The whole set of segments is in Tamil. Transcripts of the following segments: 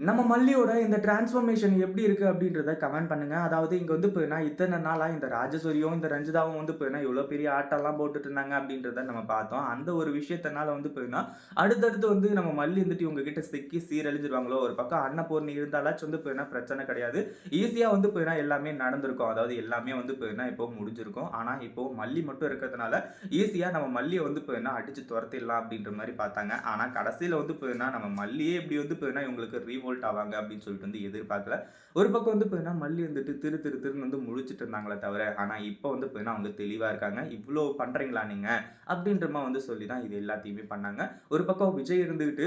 நம்ம மல்லியோட இந்த டிரான்ஸ்ஃபர்மேஷன் எப்படி இருக்குது அப்படின்றத கமெண்ட் பண்ணுங்கள் அதாவது இங்கே வந்து போய்னா இத்தனை நாளாக இந்த ராஜசூரியும், இந்த ரஞ்சிதாவும் வந்து போய்னா இவ்வளோ பெரிய ஆட்டெல்லாம் போட்டுட்டு இருந்தாங்க அப்படின்றத நம்ம பார்த்தோம். அந்த ஒரு விஷயத்தினால வந்து போய்னா அடுத்தடுத்து வந்து நம்ம மல்லி வந்துட்டு இவங்ககிட்ட சிக்கி சீரழிஞ்சிருவாங்களோ! ஒரு பக்கம் அன்னபூர்ணி இருந்தாலாச்சும் வந்து போய்னா பிரச்சனை கிடையாது. ஈஸியாக வந்து போய்னா எல்லாமே நடந்திருக்கும். அதாவது எல்லாமே வந்து போய்னா இப்போ முடிஞ்சிருக்கும். ஆனால் இப்போ மல்லி மட்டும் இருக்கிறதுனால, ஈஸியாக நம்ம மல்லியை வந்து போய்னா அடித்து துரத்திடலாம் அப்படின்ற மாதிரி பார்த்தாங்க. ஆனால் கடைசியில் வந்து போய்னா நம்ம மல்லியே இப்படி வந்து பார்த்தீங்கன்னா, இவங்களுக்கு ரீவோல்ட் ஆவாங்க அப்படின்னு சொல்லிட்டு வந்து எதிர்பார்க்கல. ஒரு பக்கம் வந்து பார்த்தீங்கன்னா, மல்லி வந்துட்டு திரு திரு திருன்னு வந்து முழிச்சிட்டு இருந்தாங்களே தவிர, ஆனால் இப்போ வந்து பார்த்தீங்கன்னா, அவங்க தெளிவாக இருக்காங்க. இவ்வளோ பண்ணுறீங்களா நீங்கள் அப்படின்ற மாதிரி வந்து சொல்லி தான் இது எல்லாத்தையுமே பண்ணாங்க. ஒரு பக்கம் விஜய் இருந்துக்கிட்டு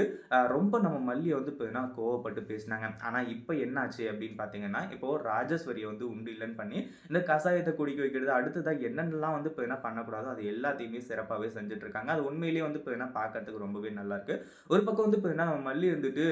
ரொம்ப நம்ம மல்லியை வந்து பார்த்தீங்கன்னா, கோவப்பட்டு பேசினாங்க. ஆனால் இப்போ என்னாச்சு அப்படின்னு பார்த்தீங்கன்னா, இப்போ ராஜஸ்வரியை வந்து உண்டு இல்லைன்னு பண்ணி, இந்த கசாயத்தை குடிக்க வைக்கிறது, அடுத்ததாக என்னென்னலாம் வந்து பார்த்தீங்கன்னா பண்ணக்கூடாதோ, அது எல்லாத்தையுமே சிறப்பாகவே செஞ்சுட்டு இருக்காங்க. அது உண்மையிலேயே வந்து பார்த்தீங்கன்னா, பார்க்கறதுக்கு ரொம்பவே நல்லாயிருக்கு ஒரு பக்கம் வந்து பார்த்தீங்கன்னா, மல்லி இருந்துட்டு,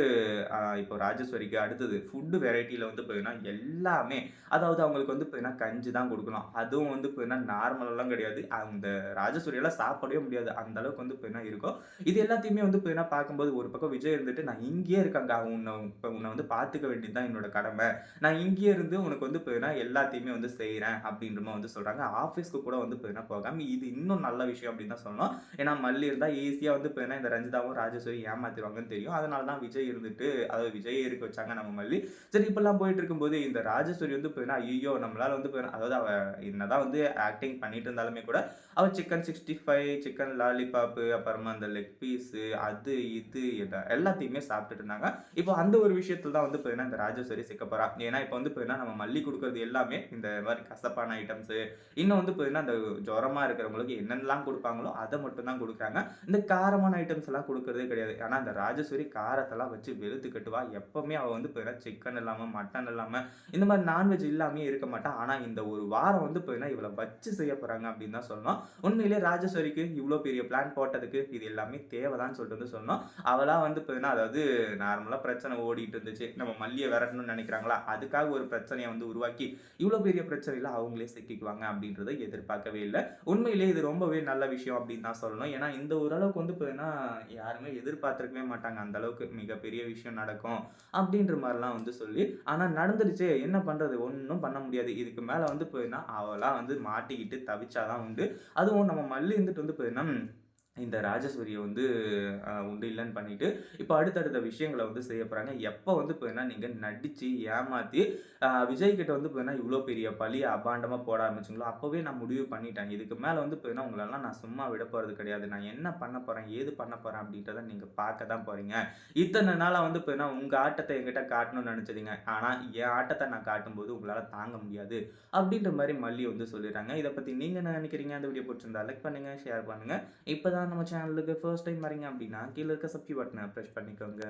இப்போ ராஜஸ்வரிக்கு அடுத்தது ஃபுட்டு வெரைட்டியில் வந்து பார்த்தீங்கன்னா, எல்லாமே அதாவது அவங்களுக்கு வந்து பார்த்தீங்கன்னா, கஞ்சி தான் கொடுக்கணும் அதுவும் வந்து போயின்னா நார்மலெல்லாம் கிடையாது. அந்த ராஜஸ்வரியெல்லாம் சாப்பிடவே முடியாது. அந்த அளவுக்கு வந்து போயின்னா இருக்கும். இது எல்லாத்தையுமே வந்து போயின்னா பார்க்கும்போது ஒரு பக்கம் விஜய் இருந்துட்டு, "நான் இங்கேயே இருக்கேன்க்கா. உன்னை இப்போ உன்னை வந்து பார்த்துக்க வேண்டியது தான் என்னோட கடமை. நான் இங்கேயே இருந்து உனக்கு வந்து போயின்னா எல்லாத்தையுமே வந்து செய்கிறேன் அப்படின்ற வந்து சொல்கிறாங்க ஆஃபீஸ்க்கு கூட வந்து போயின்னா போகாமல் இது இன்னும் நல்ல விஷயம் அப்படின்னு தான் சொல்லணும். ஏன்னா, மல்லி இருந்தால் ஈஸியாக வந்து போயின்னா இந்த ரஞ்சிதாவும், ராஜஸ்வரி ஏமாத்திடுவாங்கன்னு தெரியும். அதனால தான் விஜய் இருந்துட்டு அதாவது விஜய் இருக்க வச்சாங்க நம்ம மல்லி. சரி இப்பெல்லாம் போயிட்டு இருக்கும்போது, இந்த ராஜேஸ்வரி வந்து பார்த்தீங்கன்னா, ஐயோ நம்மளால வந்து பார்த்தீங்கன்னா அதாவது அவ என்னதான் வந்து ஆக்டிங் பண்ணிட்டு இருந்தாலுமே கூட, அவ சிக்கன் 65, சிக்கன் லாலிபாப்பு, அப்புறமா அந்த லெக் பீஸு அது, இது எல்லாத்தையுமே சாப்பிட்டுட்டு இருந்தாங்க. இப்போ அந்த ஒரு விஷயத்துல தான் வந்து பார்த்தீங்கன்னா, இந்த ராஜேஸ்வரி போறா ஏன்னா, இப்போ வந்து பார்த்தீங்கன்னா, நம்ம மல்லி கொடுக்கறது எல்லாமே இந்த மாதிரி கசப்பான ஐட்டம்ஸு, இன்னும் வந்து பார்த்தீங்கன்னா, அந்த ஜுரமா இருக்கிறவங்களுக்கு என்னென்னலாம் கொடுப்பாங்களோ அதை மட்டும் தான் கொடுக்குறாங்க இந்த காரமான ஐட்டம்ஸ் எல்லாம் கொடுக்கறதே கிடையாது. ஆனால் அந்த ராஜேஸ்வரி காரத்தெல்லாம் வச்சு வெளுத்து கட்டுவா. எப்பவுமே அவள் வந்து பார்த்தீங்கன்னா, சிக்கன் இல்லாமல் மட்டன் இல்லாமல் இந்த மாதிரி நான்வெஜ் இல்லாமே இருக்க மாட்டான் ஆனால் இந்த ஒரு வாரம் வந்து பார்த்தீங்கன்னா, இவளை வச்சு செய்ய போகிறாங்க அப்படின்னு தான் சொல்லணும். உண்மையிலேயே ராஜேஸ்வரிக்கு இவ்வளோ பெரிய பிளான் போட்டதுக்கு, இது எல்லாமே தேவைதான்னு சொல்லிட்டு வந்து சொன்னோம் அவளாக வந்து பார்த்தீங்கன்னா, அதாவது நார்மலாக பிரச்சனை ஓடிட்டு இருந்துச்சு. நம்ம மல்லியை விரட்டணும்னு நினைக்கிறாங்களா அதுக்காக ஒரு பிரச்சனையை வந்து உருவாக்கி, இவ்வளோ பெரிய பிரச்சனையில் அவங்களே சிக்கிக்குவாங்க அப்படின்றத எதிர்பார்க்கவே இல்லை உண்மையிலேயே இது ரொம்பவே நல்ல விஷயம் அப்படின்னு தான் சொல்லணும். ஏன்னா, இந்த ஓரளவுக்கு வந்து பார்த்தீங்கன்னா, யாருமே எதிர்பார்த்துருக்கவே மாட்டாங்க. அந்த அளவுக்கு மிகப்பெரிய விஷயம் நடக்கும் அப்படின்ற மாதிரிலாம் வந்து சொல்லி, ஆனால் நடந்துருச்சு என்ன பண்ணுறது ஒன்றும் பண்ண முடியாது. இதுக்கு மேலே வந்து பார்த்தீங்கன்னா, அவளாக வந்து மாட்டிக்கிட்டு தவிச்சாதான் உண்டு. அதுவும் நம்ம மல்லி இருந்துட்டு வந்து பார்த்தீங்கன்னா, இந்த ராஜஸ்வரியை வந்து உண்டு இல்லைன்னு பண்ணிட்டு, இப்போ அடுத்தடுத்த விஷயங்கள வந்து செய்ய போகிறாங்க எப்போ வந்து போய்னா நீங்கள் நடித்து ஏமாற்றி அ விஜய் கிட்ட வந்து போய்னா இவ்வளோ பெரிய பழிய அபாண்டமாக போட ஆரம்பிச்சிங்களோ அப்போவே நான் முடிவு பண்ணிட்டேன். இதுக்கு மேலே வந்து பார்த்தீங்கன்னா, உங்களெல்லாம் நான் சும்மா விட போகிறது கிடையாது. நான் என்ன பண்ண போகிறேன் ஏது பண்ண போகிறேன் அப்படின்றத நீங்கள் பார்க்க தான் போகிறீங்க இத்தனை நாளாக வந்து பார்த்தீங்கன்னா, உங்கள் ஆட்டத்தை என்கிட்ட காட்டணும்னு நெனச்சீங்க. ஆனால் என் ஆட்டத்தை நான் காட்டும்போது உங்களால் தாங்க முடியாது. அப்படின்ற மாதிரி மல்லி வந்து சொல்லிடுறாங்க. இதை பற்றி நீங்கள் என்ன நினைக்கிறீங்க அந்த வீடியோ பிடிச்சிருந்தா லைக் பண்ணுங்கள் ஷேர் பண்ணுங்கள் இப்போ தான் நம்ம சேனலுக்கு ஃபர்ஸ்ட் டைம் வரீங்க அப்படின்னா, கீழே இருக்க சப்ஸ்கிரைப் பட்டனை பிரஸ் பண்ணிக்கோங்க.